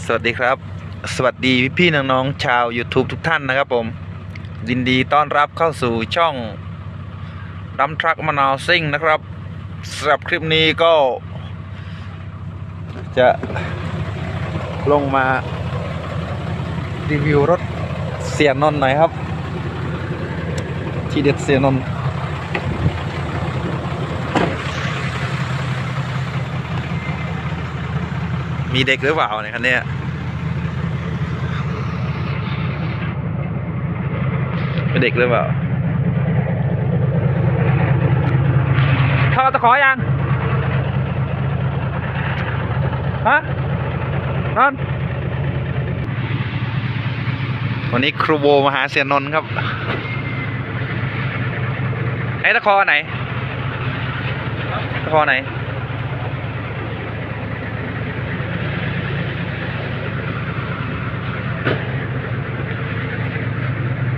สวัสดีครับ สวัสดีพี่ๆน้องๆชาว YouTube ทุกท่านนะครับผมยินดีต้อนรับเข้าสู่ช่องดัมทรัคมะนาวซิ่งนะครับสำหรับคลิปนี้ก็ จะลงมา รีวิวรถเสียนนท์หน่อยครับ ที่เด็ดเสียนนท์ มีเด็กหรือเปล่าในคันเนี้ยเป็นเด็กหรือเปล่าทอดตะขอยังฮะนอนวันนี้ครูโบมาหาเสียนนท์ครับ ไอ้ตะคอไหนตะคอไหน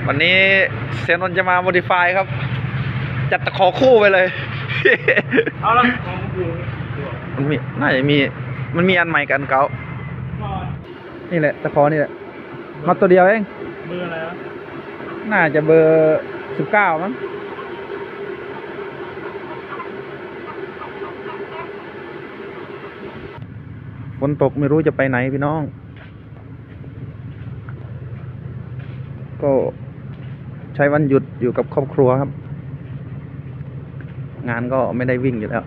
วันนี้เสียนนจะมาโมดิฟายครับ จัดตะขอคู่ไปเลย เอาละมันมีน่าจะมี มันมีอันใหม่กับอันเก่านี่แหละตะขอนี่แหละ มาตัวเดียวเองเบอร์อะไรวะน่าจะเบอร์สิบเก้ามั้งฝนตกไม่รู้จะไปไหนพี่น้อง ก็ ใช้วันหยุดอยู่กับครอบครัวครับ งานก็ไม่ได้วิ่งอยู่แล้ว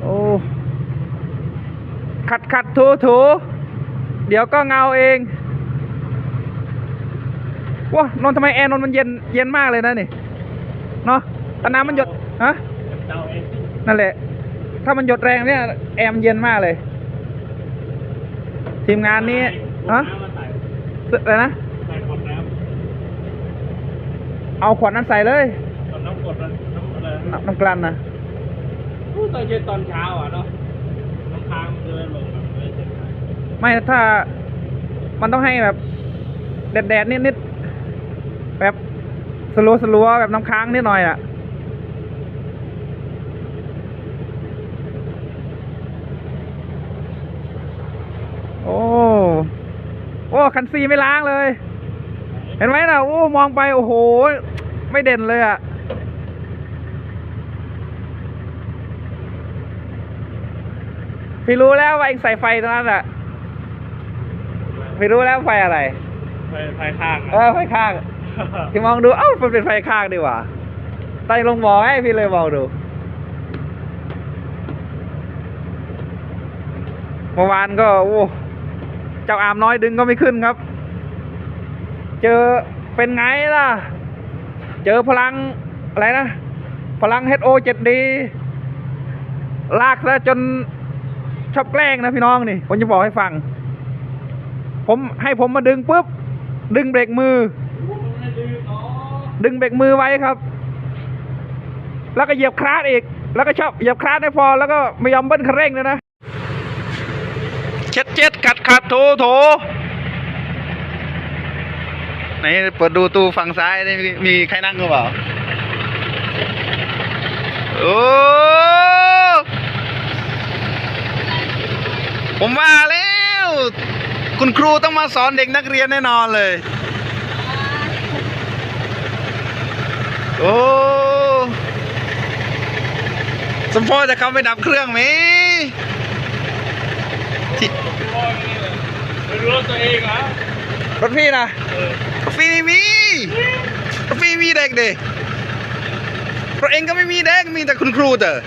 โอ้ขัดขัดถูถูเดี๋ยวก็เงาเองว้านอนทำไมแอร์นนมันเย็นเย็นมากเลยนะนี่เนาะตอนน้ำมันหยดฮะนั่นแหละ ถ้ามันหยดแรงเนี่ยแอร์มนเย็นมากเลย ทีมงานนี้ฮะน้ำมาใส่อะไรนะใส่ขวดน้เอาขวดนั้นใส่เลยำขวดน้ำกรดนะน้ำอะไรน้ำน้ำกลั่นนะพูดตอนเย็นตอนเช้าอะเนาะน้ำค้างมันจะได้ลงแบบไม่เจ็บไม่ถ้ามันต้องให้แบบแดดแดดๆนิดๆแบบสลัวสลัวๆแบบน้ำค้างนิดหน่อยอะ โอ้ โอ้คันซีไม่ล้างเลย เห็นไหมนะโอ้มองไปโอ้โห ไม่เด่นเลยอะ่ะพี่รู้แล้วว่าเองใส่ไฟตรงนั้นอะพี่รู้แล้วไฟอะไรไฟไฟข้างเออไฟข้างพี่มองดูเอ้ามันเป็นไฟข้างดีกว่าตอนลงมองให้พี่เลยมองดูเมื่อวานก็โอ้ เจ้าอามน้อยดึงก็ไม่ขึ้นครับ เจอเป็นไงล่ะ เจอพลังอะไรนะ พลัง HO 7D ลากซะจนชอบแกล้งนะพี่น้องนี่ผมจะบอกให้ฟัง ผมให้ผมมาดึงปุ๊บ ดึงเบรกมือ ดึงเบรกมือไว้ครับ แล้วก็เหยียบคลาสอีก แล้วก็ชอบเหยียบคลาสไม่พอแล้วก็ไม่ยอมเบิ้ลคันเร่งเลยนะเช็ดเช็ ดขัดขัดโถโถไหนเปิดดูตู้ฝั่งซ้ายนี่มีใครนั่งหรือเปล่าโอ้ผมว่าแล้ว คุณครูต้องมาสอนเด็กนักเรียนแน่นอนเลย โอ้สมพอจะเข้าไปดับเครื่องไหม ไม่รู้รถตัวเองเหรอรถพี่นะเออรถพี่ไม่มีรถพี่มีเด็กเด็รถเองก็ไม่มีเด็กมีแต่คุณครูเตอ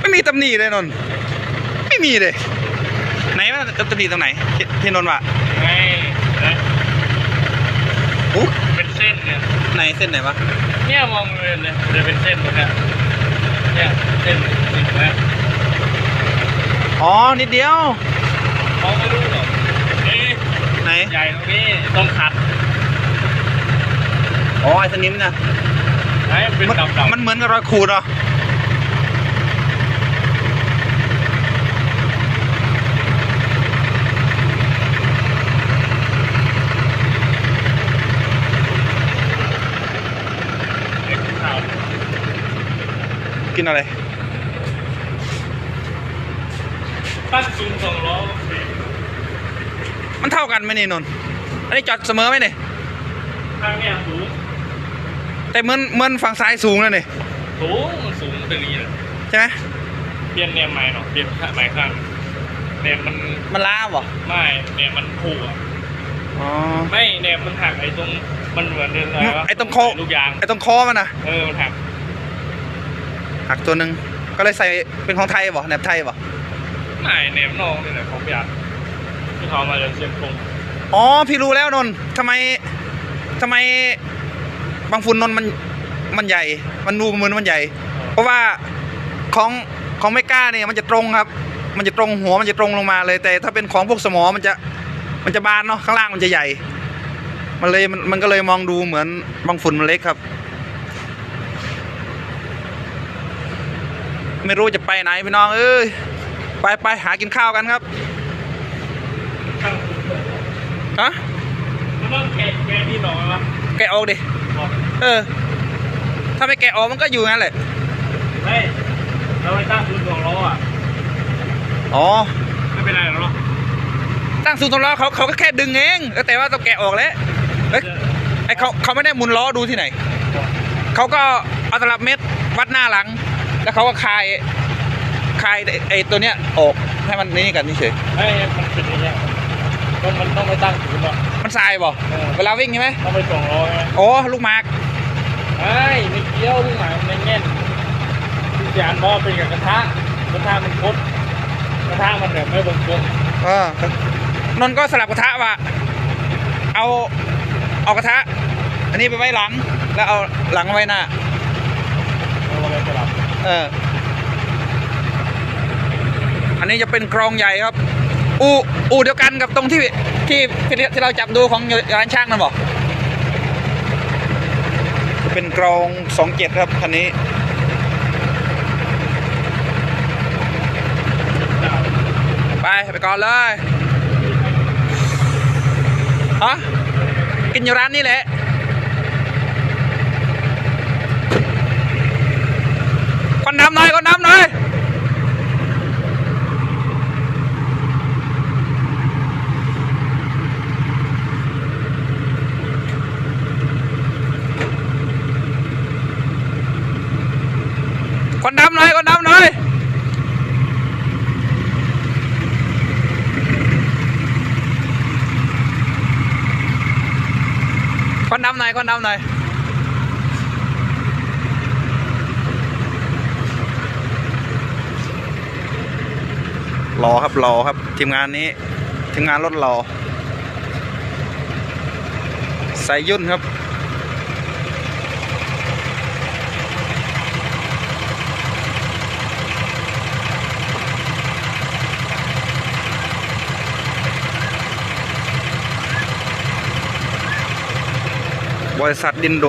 ไม่มีตำหนิเลยนนไม่มีเลยไหนวะตำหนิตรงไหนที่นนวะไงนะอู้ ไหนเส้นไหนวะเนี่ยมองเลยเลยจะเป็นเส้นตรงเนี้ยเนี่ยเส้นนี่นะอ๋อ นิดเดียว เขาไม่รู้หรอกนี่ไหน ใหญ่ตรงนี้ต้องขัดอ๋อไอ้สนิมนะให้เป็นมันดำๆ มันเหมือนกับรอยขูดเหรอ กินอะไร ตั้งซูมสองล้อมันเท่ากันไหมนี่นนท์อันนี้จอดเสมอไหมเนี่ยข้างเนี้ยสูงแต่เหมือนเหมือนฝั่งซ้ายสูงแล้วนี่สูงมันสูงเป็นอย่างนี้เลยใช่ไหมเปลี่ยนแนมใหม่เนาะเปลี่ยนข้างใหม่ข้างแนมมันมันล้าบ่ไม่แนมมันผูกอะอ๋อไม่แนมมันหักไอ้ตรงมันเหมือนเดินอะไรวะไอ้ตรงคอลูกยางไอ้ตรงคอมันนะเออมันหัก หักตัวหนึ่งก็เลยใส่เป็นของไทยบ่แหนบไทยบ่ไม่แนมนอกนี่แหละของพี่อาร์ตที่เขามาจากเชียงคงอ๋อพี่รู้แล้วนนท์ทำไมทำไมบางฝุ่นนนท์มันมันใหญ่ มันดูเหมือนมันใหญ่ เพราะว่าของของไม่กล้าเนี่ยมันจะตรงครับ มันจะตรงหัวมันจะตรงลงมาเลย แต่ถ้าเป็นของพวกสมอมันจะมันจะบานเนาะข้างล่างมันจะใหญ่ มันเลยมันมันก็เลยมองดูเหมือนบางฝุ่นมันเล็กครับ ไม่รู้จะไปไหนพี่น้องเอ้ยไปไปหากินข้าวกันครับข้างฮะมันต้องแกะแกะที่หนอนวะแกะออกดิบอกเออ ถ้าไม่แกะออกมันก็อยู่งั้นแหละเฮ้ยเราไปตั้งซูมสองล้ออะอ๋อไม่เป็นไรหรอกเนาะตั้งศูนย์สำล้อเขาเขาก็แค่ดึงเองแต่ว่าต้องแกะออกแล้วเอ้ยไอเขาเขาไม่ได้หมุนล้อดูที่ไหนเขาก็เอาตลับเม็ดวัดหน้าหลัง แล้วเขาก็คลายคลายไอ้ไอตัวเนี้ยออกให้มันนี่กันนี่เฉยเฮ้ยมันเป็นอย่างเงี้ยมันมันต้องไปตั้งศูนย์อะมันทรายบ่เออเวลาวิ่งใช่ไหมต้องไปสองล้อไงโอ้ลูกหมากไอ้ยไม่เกี่ยวลูกหมามันแง่นที่จานบอกเป็นกับกระทะกระทะมันคดกระทะมันแบบไม่บงกลมเออนนท์ก็สลับกระทะว่ะเอาเอากระทะ อันนี้ไปไว้หลัง แล้วเอาหลังไว้หน้าเอาอะไรสลับ เออ อันนี้จะเป็นกรองใหญ่ครับ อูอูเดียวกันกับตรงที่ที่ที่ที่เราจับดูของร้านช่างนั่นบอกเป็นกรองสองเจ็ดครับคันนี้ไปไปก่อนเลยฮะกินอยู่ร้านนี้แหละ คนน้ำหน่อยคนน้ำหน่อยคนน้ำหน่อยคนน้ำหน่อยคนน้ำหน่อยคนน้ำหน่อย รอครับรอครับทีมงานนี้ทีมงานรถรอสายยุ่นครับ บริษัทดินด่วน